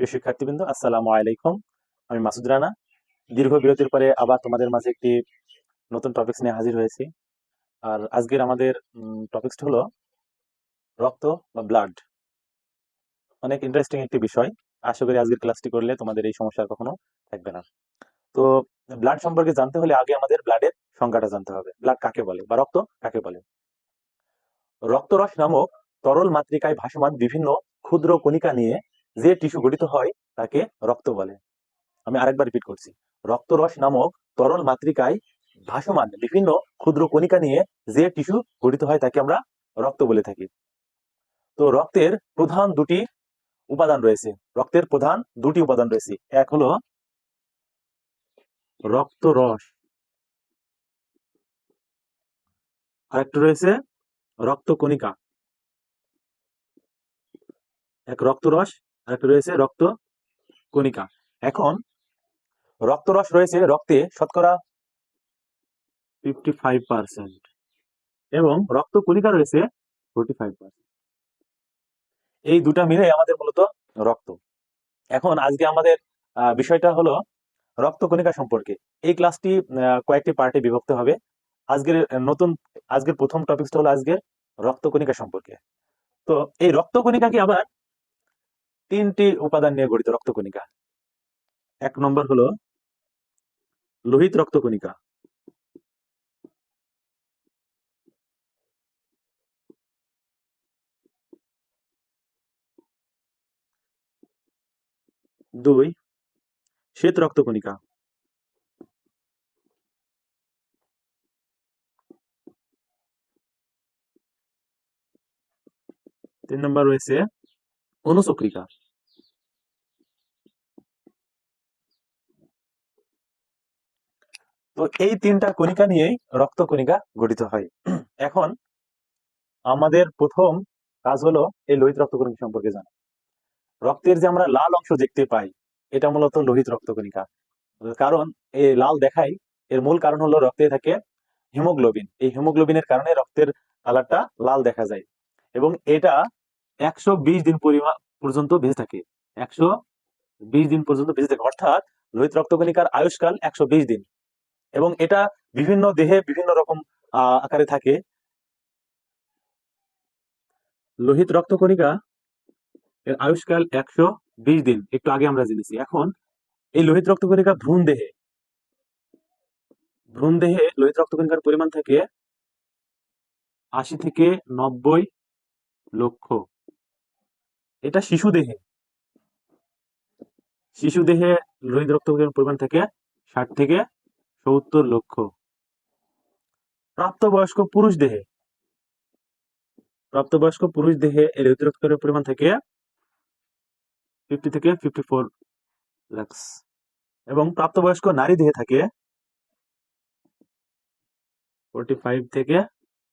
প্রিয় শিক্ষার্থীবৃন্দ, আসসালামু আলাইকুম। আমি মাসুদ রানা। দীর্ঘ বিরতির পরে আবার তোমাদের মাঝে একটি নতুন টপিকস নিয়ে হাজির হয়েছি। আর আজকের আমাদের টপিকসটা হলো রক্ত বা ব্লাড অনেক ইন্টারেস্টিং একটি বিষয়। আশা করি আজকের ক্লাসটি করলে তোমাদের এই সমস্যা কখনো থাকবে না। তো ব্লাড সম্পর্কে জানতে হলে আগে আমাদের ব্লাডের সংজ্ঞাটা জানতে হবে। ব্লাড কাকে বলে বা রক্ত কাকে বলে? রক্তরস নামক তরল মাতৃকায় ভাসমান বিভিন্ন ক্ষুদ্র কণিকা নিয়ে যে টিস্যু গঠিত হয়, তাকে রক্ত বলে। আমি আরেকবার রিপিট করছি। রক্তরস নামক তরল মাতৃকায় ভাসমান বিভিন্ন ক্ষুদ্র কণিকা নিয়ে যে টিস্যু গঠিত হয়, তাকে আমরা রক্ত বলে থাকি। তো রক্তের প্রধান দুটি উপাদান রয়েছে। রক্তের প্রধান দুটি উপাদান রয়েছে। এক হলো রক্তরস। আরেকটা রয়েছে রক্তকণিকা। এক রক্তরস আরেকটা রয়েছে রক্ত কণিকা। এখন রক্তরস রয়েছে রক্তে শতকরা ফিফটি এবং রক্ত কণিকা রয়েছে ফোর্টি এই দুটা মিলে আমাদের মূলত রক্ত। এখন আজকে আমাদের বিষয়টা হলো রক্ত কণিকা সম্পর্কে। এই ক্লাসটি কয়েকটি পার্টে বিভক্ত হবে। আজকের নতুন, আজকের প্রথম টপিকটা হলো আজকের রক্ত কণিকা সম্পর্কে। তো এই রক্ত কণিকাকে আবার তিনটি উপাদান নিয়ে গঠিত রক্তকণিকা। এক নম্বর হলো লোহিত রক্তকণিকা। দুই, শ্বেত রক্তকণিকা। তিন নম্বর রয়েছে অনুচক্রিকা তো এই তিনটা কণিকা নিয়েই রক্ত কণিকা গঠিত হয়। এখন আমাদের প্রথম কাজ হলো এই লোহিত রক্তকণিকা সম্পর্কে জানা। রক্তের যে আমরা লাল অংশ দেখতে পাই, এটা মূলত লোহিত রক্তকণিকা কারণ এই লাল দেখাই, এর মূল কারণ হলো রক্তে থাকে হিমোগ্লোবিন। এই হিমোগ্লোবিনের কারণে রক্তের কালারটা লাল দেখা যায়। এবং এটা একশো বিশ দিন পরিমাণ পর্যন্ত বেঁচে থাকে। একশো বিশ দিন পর্যন্ত বেঁচে থাকে। অর্থাৎ লোহিত রক্তকণিকার আয়ুষ্কাল একশো বিশ দিন। এবং এটা বিভিন্ন দেহে বিভিন্ন রকম আকারে থাকে। লোহিত রক্তকণিকা এর আয়ুষ্কাল একশো বিশ দিন। একটু আগে আমরা জেনেছি। এখন এই লোহিত রক্তকণিকা ভ্রূণ দেহে ভ্রূণ দেহে লোহিত রক্তকণিকার পরিমাণ থাকে আশি থেকে নব্বই লক্ষ। এটা শিশু দেহে। শিশু দেহে লোহিত রক্তকণিকার পরিমাণ থাকে ষাট থেকে সত্তর লক্ষ। প্রাপ্তবয়স্ক পুরুষ দেহে। প্রাপ্তবয়স্ক পুরুষ দেহে লোহিত রক্তকণিকার পরিমাণ থাকে ফিফটি থেকে ফিফটি ফোর লাক্স এবং প্রাপ্তবয়স্ক নারী দেহে থাকে ফোরটি ফাইভ থেকে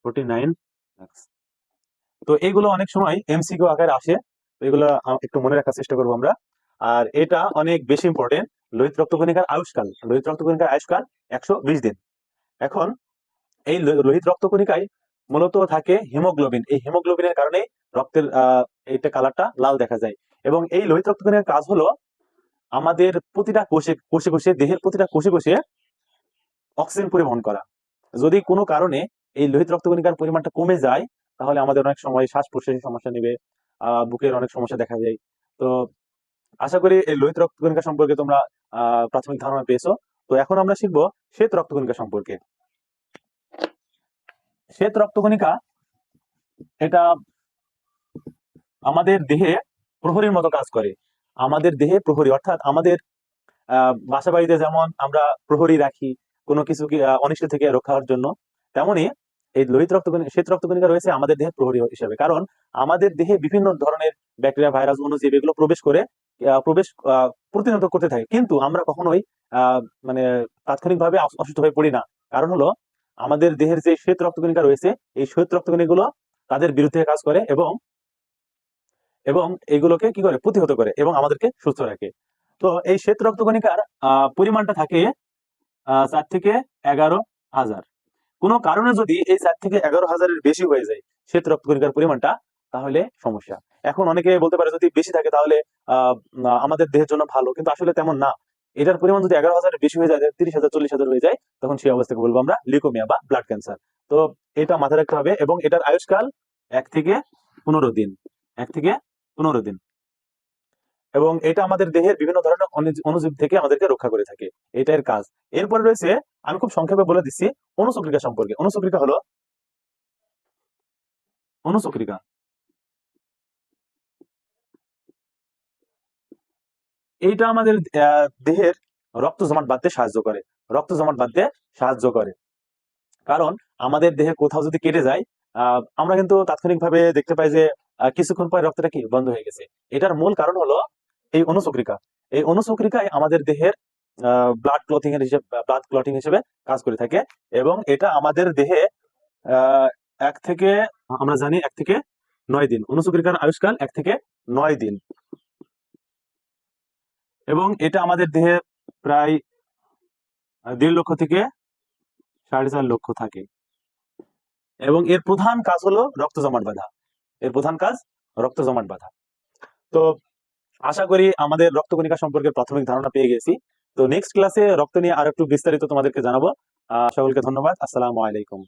ফোরটি নাইন লাক্স তো এইগুলো অনেক সময় এমসিকিউ আকারে আসে। এগুলো একটু মনে রাখার চেষ্টা করব আমরা। আর এটা অনেক বেশি ইম্পর্টেন্ট লোহিত রক্তকণিকার আয়ুষ্কাল। লোহিত রক্তকণিকার আয়ুষ্কাল একশো বিশ দিন। এখন এই লোহিত রক্তকণিকায় মূলত থাকে হিমোগ্লোবিন। এই হিমোগ্লোবিনের কারণে রক্তের এইটা কালারটা লাল দেখা যায়। এবং এই লোহিত রক্তকণিকার কাজ হলো আমাদের প্রতিটা কোষে কোষে কোষে, দেহের প্রতিটা কোষে কোষে অক্সিজেন পরিবহন করা। যদি কোনো কারণে এই লোহিত রক্তকণিকার পরিমাণটা কমে যায়, তাহলে আমাদের অনেক সময় শ্বাস প্রশ্বাসের সমস্যা নেবে বুকের অনেক সমস্যা দেখা যায় তো আশা করি এই লোহিত রক্তকণিকা সম্পর্কে তোমরা প্রাথমিক ধারণা পেয়েছ। তো এখন আমরা শিখব শ্বেত রক্তকণিকা সম্পর্কে। শ্বেত রক্তকণিকা এটা আমাদের দেহে প্রহরীর মতো কাজ করে। আমাদের দেহে প্রহরী, অর্থাৎ আমাদের বাসা বাড়িতে যেমন আমরা প্রহরী রাখি কোনো কিছুকে অনিষ্ট থেকে রক্ষার জন্য, তেমনি এই লোহিত রক্তকণিকা শ্বেত রক্তকণিকা রয়েছে আমাদের দেহে প্রহরী হিসেবে। কারণ আমাদের দেহে বিভিন্ন ধরনের ব্যাকটেরিয়া ভাইরাস অণুজীব এগুলো প্রবেশ করে প্রবেশ প্রতিনিয়ত করতে থাকে। কিন্তু আমরা কখনোই মানে তাৎক্ষণিকভাবে অস- অসুস্থ হয়ে পড়ি না। কারণ হলো আমাদের দেহের যে শ্বেত রক্তকণিকা রয়েছে এই শ্বেত রক্তকণিকাগুলো তাদের বিরুদ্ধে কাজ করে এবং এবং এগুলোকে কি করে? প্রতিহত করে এবং আমাদেরকে সুস্থ রাখে। তো এই শ্বেত রক্তকণিকার পরিমাণটা থাকে আহ, চার থেকে এগারো হাজার। কোনো কারণে যদি এই চার থেকে এগারো হাজারের বেশি হয়ে যায় শ্বেত রক্তকণিকার পরিমাণটা, তাহলে সমস্যা। এখন অনেকে বলতে পারে যদি বেশি থাকে, তাহলে আমাদের দেহের জন্য ভালো, কিন্তু আসলে তেমন না। এটার পরিমাণ যদি এগারো হাজারের বেশি হয়ে যায় তিরিশ হাজার, চল্লিশ হাজার হয়ে যায়, তখন সেই অবস্থাকে বলব আমরা লিকোমিয়া বা ব্লাড ক্যান্সার তো এটা মাথায় রাখতে হবে এবং এটার আয়ুষ্কাল এক থেকে পনেরো দিন। এক থেকে পনেরো দিন। এবং এটা আমাদের দেহের বিভিন্ন ধরনের অনুজী- অণুজীব থেকে আমাদেরকে রক্ষা করে থাকে। এটার কাজ। এরপরে রয়েছে, আমি খুব সংক্ষেপে বলে দিচ্ছি, অনুচক্রিকা সম্পর্কে। অনুচক্রিকা হলো অনুচক্রিকা। এইটা আমাদের দেহের রক্ত জমাট বাঁধতে সাহায্য করে। রক্ত জমাট বাঁধতে সাহায্য করে। কারণ আমাদের দেহে কোথাও যদি কেটে যায় আমরা কিন্তু তাৎক্ষণিকভাবে দেখতে পাই যে কিছুক্ষণ পরে রক্তটা কি? বন্ধ হয়ে গেছে। এটার মূল কারণ হলো এই অনুচক্রিকা। এই অনুচক্রিকায় আমাদের দেহের ব্লাড ক্লটিং এর হিসেবে ব্লাড ক্লটিং হিসেবে কাজ করে থাকে এবং এটা আমাদের দেহে এক থেকে, আমরা জানি এক থেকে নয় দিন। অনুচক্রিকার আয়ুষ্কাল এক থেকে নয় দিন। এবং এটা আমাদের দেহে প্রায় দেড় লক্ষ থেকে সাড়ে চার লক্ষ থাকে। এবং এর প্রধান কাজ হলো রক্ত জমাট বাঁধা। এর প্রধান কাজ রক্ত জমাট বাঁধা। তো আশা করি আমাদের রক্তকণিকা সম্পর্কে প্রাথমিক ধারণা পেয়ে গেছি। তো নেক্সট ক্লাসে রক্ত নিয়ে আর একটু বিস্তারিত তোমাদেরকে জানাব। আহ, সকলকে ধন্যবাদ। আসসালামু আলাইকুম।